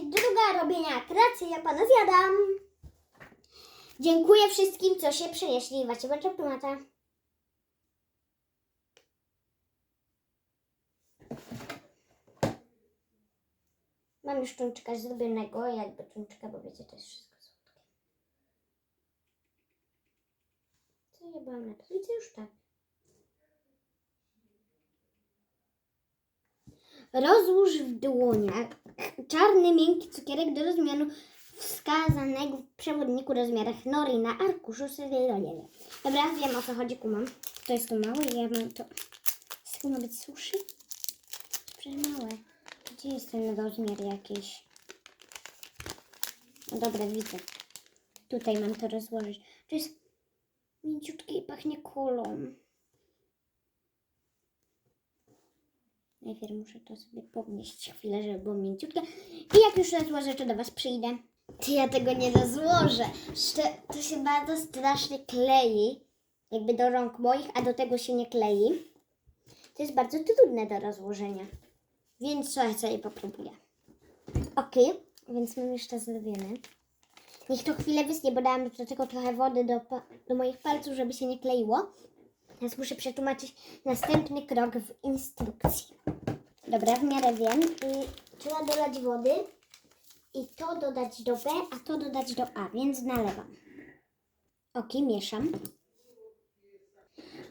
druga robienia kreacji, ja pana zjadam. Dziękuję wszystkim, co się przynieśli. Właśnie bardzo pomata. Mam już czunczka zrobionego, jakby czunczka, bo wiecie, to jest wszystko słodkie. Co ja byłam na? Już tak. Rozłóż w dłoniach czarny, miękki cukierek do rozmiaru wskazanego w przewodniku rozmiarach nory na arkuszu sylwielonie. Dobra, wiem o co chodzi, kumam. To jest to małe i ja mam to... Z tego ma być sushi? Przecież. Gdzie jest ten rozmiar jakiś? No dobra, widzę. Tutaj mam to rozłożyć. To jest mięciutkie i pachnie kolą. Najpierw muszę to sobie podnieść chwilę, żeby było mięciutkie. I jak już rozłożę, to do Was przyjdę. Ty, ja tego nie rozłożę. To się bardzo strasznie klei. Jakby do rąk moich, a do tego się nie klei. To jest bardzo trudne do rozłożenia. Więc co ja sobie popróbuję. Ok, więc mam jeszcze zrobione. Niech to chwilę wyschnie, bo dałam do tego trochę wody do, do moich palców, żeby się nie kleiło. Teraz muszę przetłumaczyć następny krok w instrukcji. Dobra, w miarę wiem. I trzeba dolać wody i to dodać do B, a to dodać do A, więc nalewam. Ok, mieszam.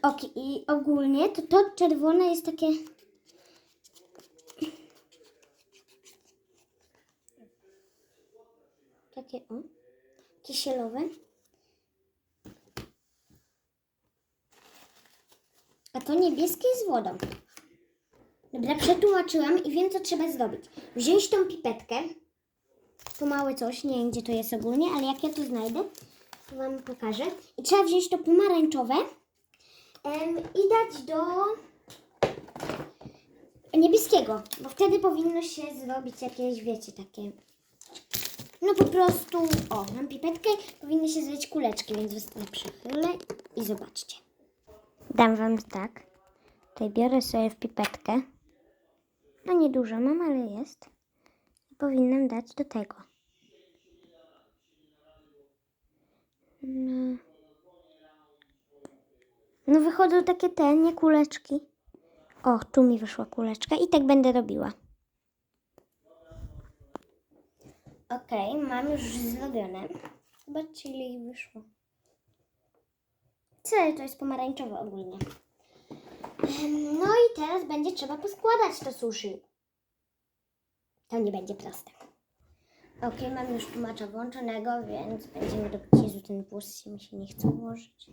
Ok, i ogólnie to to czerwone jest takie... Takie, o, kisielowe. A to niebieskie z wodą. Dobra, przetłumaczyłam i wiem, co trzeba zrobić. Wziąć tą pipetkę, to małe coś, nie wiem, gdzie to jest ogólnie, ale jak ja to znajdę, to Wam pokażę. I trzeba wziąć to pomarańczowe em, i dać do niebieskiego, bo wtedy powinno się zrobić jakieś, wiecie, takie... No po prostu, o, mam pipetkę, powinny się zrobić kuleczki, więc wystarczy przechylę i zobaczcie. Dam wam tak. Tutaj biorę sobie w pipetkę. No niedużo mam, ale jest. I powinnam dać do tego. No, no wychodzą takie te, nie kuleczki. O, tu mi wyszła kuleczka i tak będę robiła. Okej, mam już zrobione. Zobaczcie ile wyszło. Co to jest pomarańczowe ogólnie. No i teraz będzie trzeba poskładać to sushi. To nie będzie proste. Ok, mam już tłumacza włączonego, więc będziemy robić. Jezu, ten włos się mi się nie chce ułożyć.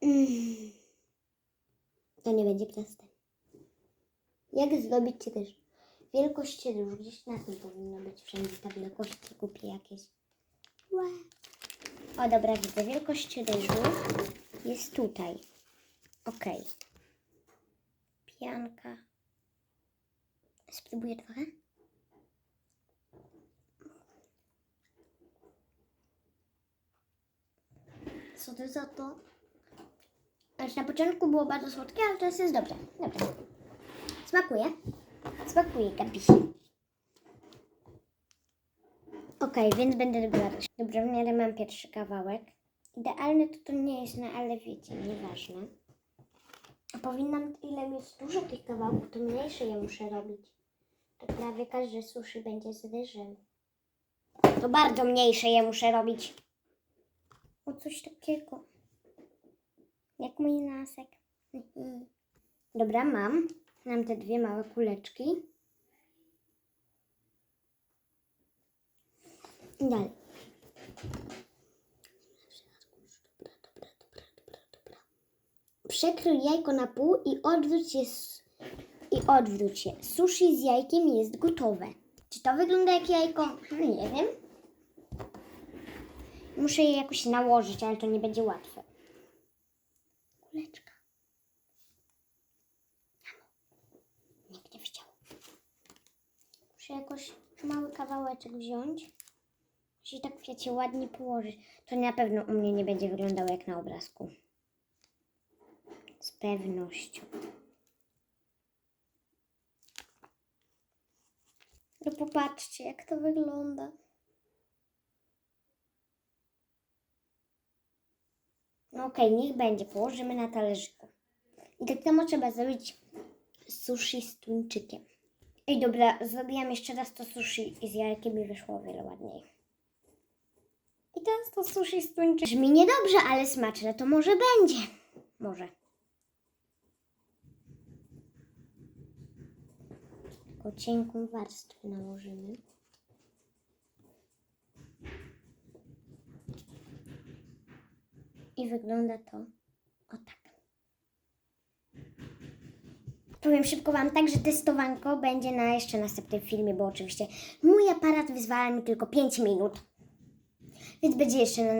Mm. To nie będzie proste. Jak zrobić też? Wielkość ryżu. Gdzieś na tym powinno być wszędzie ta wielkość. Kupię jakieś. Łe. O, dobra, widzę. Wielkość ryżu jest tutaj. Ok. Pianka. Spróbuję trochę. Co to za to? Znaczy na początku było bardzo słodkie, ale teraz jest dobre. Dobra. Smakuje. Smakuje, kapisi. Okej, więc będę też. Dobra, w miarę mam pierwszy kawałek. Idealny to to nie jest, no ale wiecie, nieważne. A powinnam, ile jest dużo tych kawałków, to mniejsze je muszę robić. To prawie każde sushi będzie z ryżem. To bardzo mniejsze je muszę robić. O coś takiego. Jak mój nasek. Dobra, mam. Mam te dwie małe kuleczki. Dalej. Przekrój jajko na pół i odwróć je. I odwróć je. Sushi z jajkiem jest gotowe. Czy to wygląda jak jajko? No Nie wiem. Muszę je jakoś nałożyć, ale to nie będzie łatwe. Kuleczka. Nie chciał. Muszę jakoś mały kawałeczek wziąć. Muszę tak, wiecie, ładnie położyć. To na pewno u mnie nie będzie wyglądało jak na obrazku. Z pewnością. No popatrzcie, jak to wygląda. No okej, niech będzie. Położymy na talerzyku. I tak samo trzeba zrobić sushi z tuńczykiem. Ej, dobra, zrobiłam jeszcze raz to sushi i z jajkiem i wyszło o wiele ładniej. I teraz to sushi z tuńczykiem. Brzmi niedobrze, ale smaczne to może będzie. Może. Tylko cienką warstwę nałożymy. I wygląda to o tak. Powiem szybko Wam tak, że testowanko będzie na jeszcze następnym filmie, bo oczywiście mój aparat wyzwala mi tylko 5 minut. Więc będzie jeszcze na